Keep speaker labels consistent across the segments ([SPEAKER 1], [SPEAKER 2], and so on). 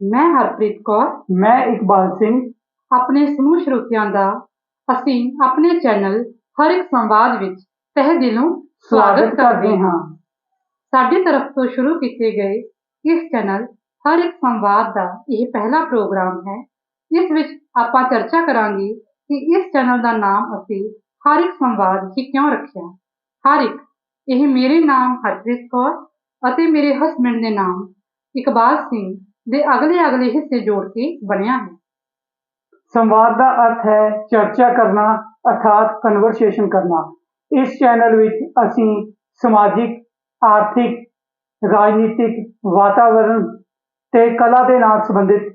[SPEAKER 1] ਮੈਂ ਹਰਪ੍ਰੀਤ ਕੌਰ।
[SPEAKER 2] ਮੈਂ ਇਕਬਾਲ ਸਿੰਘ।
[SPEAKER 1] ਆਪਣੇ ਸਮੂਹ ਸਰੋਤਿਆਂ ਦਾ ਅਸੀਂ ਆਪਣੇ ਚੈਨਲ ਹਰ ਇੱਕ ਸੰਵਾਦ ਵਿੱਚ ਤਹਿ ਦਿਲੋਂ
[SPEAKER 2] ਸਵਾਗਤ ਕਰਦੇ ਹਾਂ।
[SPEAKER 1] ਸਾਡੀ ਤਰਫ ਤੋਂ ਸ਼ੁਰੂ ਕੀਤੇ ਗਏ ਇਸ ਚੈਨਲ ਹਰ ਇੱਕ ਸੰਵਾਦ ਦਾ ਇਹ ਪਹਿਲਾ ਪ੍ਰੋਗਰਾਮ ਹੈ। ਇਸ ਵਿੱਚ ਆਪਾਂ ਚਰਚਾ ਕਰਾਂਗੇ ਕਿ ਇਸ ਚੈਨਲ ਦਾ ਨਾਮ ਅਸੀਂ ਹਰ ਇੱਕ ਸੰਵਾਦ ਹੀ ਕਿਉਂ ਰੱਖਿਆ। ਹਰ ਇੱਕ ਇਹ ਮੇਰੇ ਨਾਮ ਹਰਪ੍ਰੀਤ ਕੌਰ ਅਤੇ ਮੇਰੇ ਹਸਬੰਡ ਦੇ ਨਾਮ ਇਕਬਾਲ ਸਿੰਘ ਦੇ ਅਗਲੇ ਅਗਲੇ ਹਿੱਸੇ ਜੋੜ ਕੇ ਬਣਿਆ ਹੈ।
[SPEAKER 2] ਸੰਵਾਦ ਦਾ ਅਰਥ ਹੈ ਚਰਚਾ ਕਰਨਾ, ਅਰਥਾਤ ਕਨਵਰਸੇਸ਼ਨ ਕਰਨਾ। ਇਸ ਚੈਨਲ ਵਿੱਚ ਅਸੀਂ ਸਮਾਜਿਕ, ਆਰਥਿਕ, ਰਾਜਨੀਤਿਕ ਵਾਤਾਵਰਣ ਤੇ ਕਲਾ ਦੇ ਨਾਲ ਸੰਬੰਧਿਤ,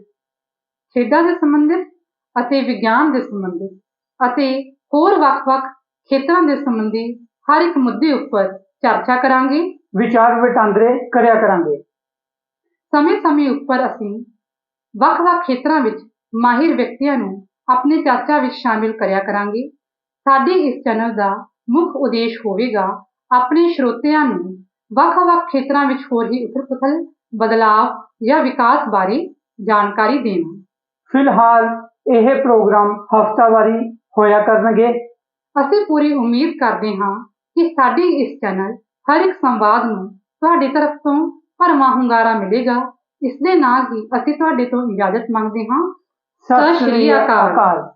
[SPEAKER 1] ਖੇਡਾਂ ਦੇ ਸੰਬੰਧਿਤ ਅਤੇ ਵਿਗਿਆਨ ਦੇ ਸੰਬੰਧਿਤ ਅਤੇ ਹੋਰ ਵੱਖ-ਵੱਖ ਖੇਤਰਾਂ ਦੇ ਸੰਬੰਧੀ ਹਰ ਇੱਕ ਮੁੱਦੇ ਉੱਪਰ ਚਰਚਾ ਕਰਾਂਗੇ,
[SPEAKER 2] ਵਿਚਾਰ ਵਟਾਂਦਰੇ ਕਰਿਆ ਕਰਾਂਗੇ।
[SPEAKER 1] ਸਮੇਂ-ਸਮੇਂ ਉੱਪਰ ਅਸੀਂ ਵੱਖ-ਵੱਖ ਖੇਤਰਾਂ ਵਿੱਚ ਮਾਹਿਰ ਵਿਅਕਤੀਆਂ ਨੂੰ ਆਪਣੇ ਚਰਚਾ ਵਿੱਚ ਸ਼ਾਮਿਲ ਕਰਿਆ ਕਰਾਂਗੇ। ਸਾਡੇ ਇਸ ਚੈਨਲ ਦਾ ਮੁੱਖ ਉਦੇਸ਼ ਹੋਵੇਗਾ ਆਪਣੇ ਸਰੋਤਿਆਂ ਨੂੰ ਵੱਖ-ਵੱਖ ਖੇਤਰਾਂ ਵਿੱਚ ਹੋ ਰਹੀ ਉਥਲ-ਪੁਥਲ ਬਦਲਾਅ ਜਾਂ ਵਿਕਾਸ ਬਾਰੇ ਜਾਣਕਾਰੀ ਦੇਣਾ।
[SPEAKER 2] ਫਿਲਹਾਲ ਇਹ ਪ੍ਰੋਗਰਾਮ ਹਫ਼ਤਾਵਾਰੀ ਹੋਇਆ ਕਰਨਗੇ।
[SPEAKER 1] ਅਸੀਂ ਪੂਰੀ ਉਮੀਦ ਕਰਦੇ ਹਾਂ ਕਿ ਸਾਡੇ ਇਸ ਚੈਨਲ ਹਰ ਇੱਕ ਸੰਵਾਦ ਨੂੰ ਤੁਹਾਡੀ ਤਰਫ ਤੋਂ ਭਰਵਾਂ ਹੁੰਗਾਰਾ ਮਿਲੇਗਾ। ਇਸ ਦੇ ਨਾਲ ਹੀ ਅਸੀਂ ਤੁਹਾਡੇ ਤੋਂ ਇਜਾਜ਼ਤ ਮੰਗਦੇ ਹਾਂ।
[SPEAKER 2] ਸਤਿ ਸ਼੍ਰੀ ਅਕਾਲ।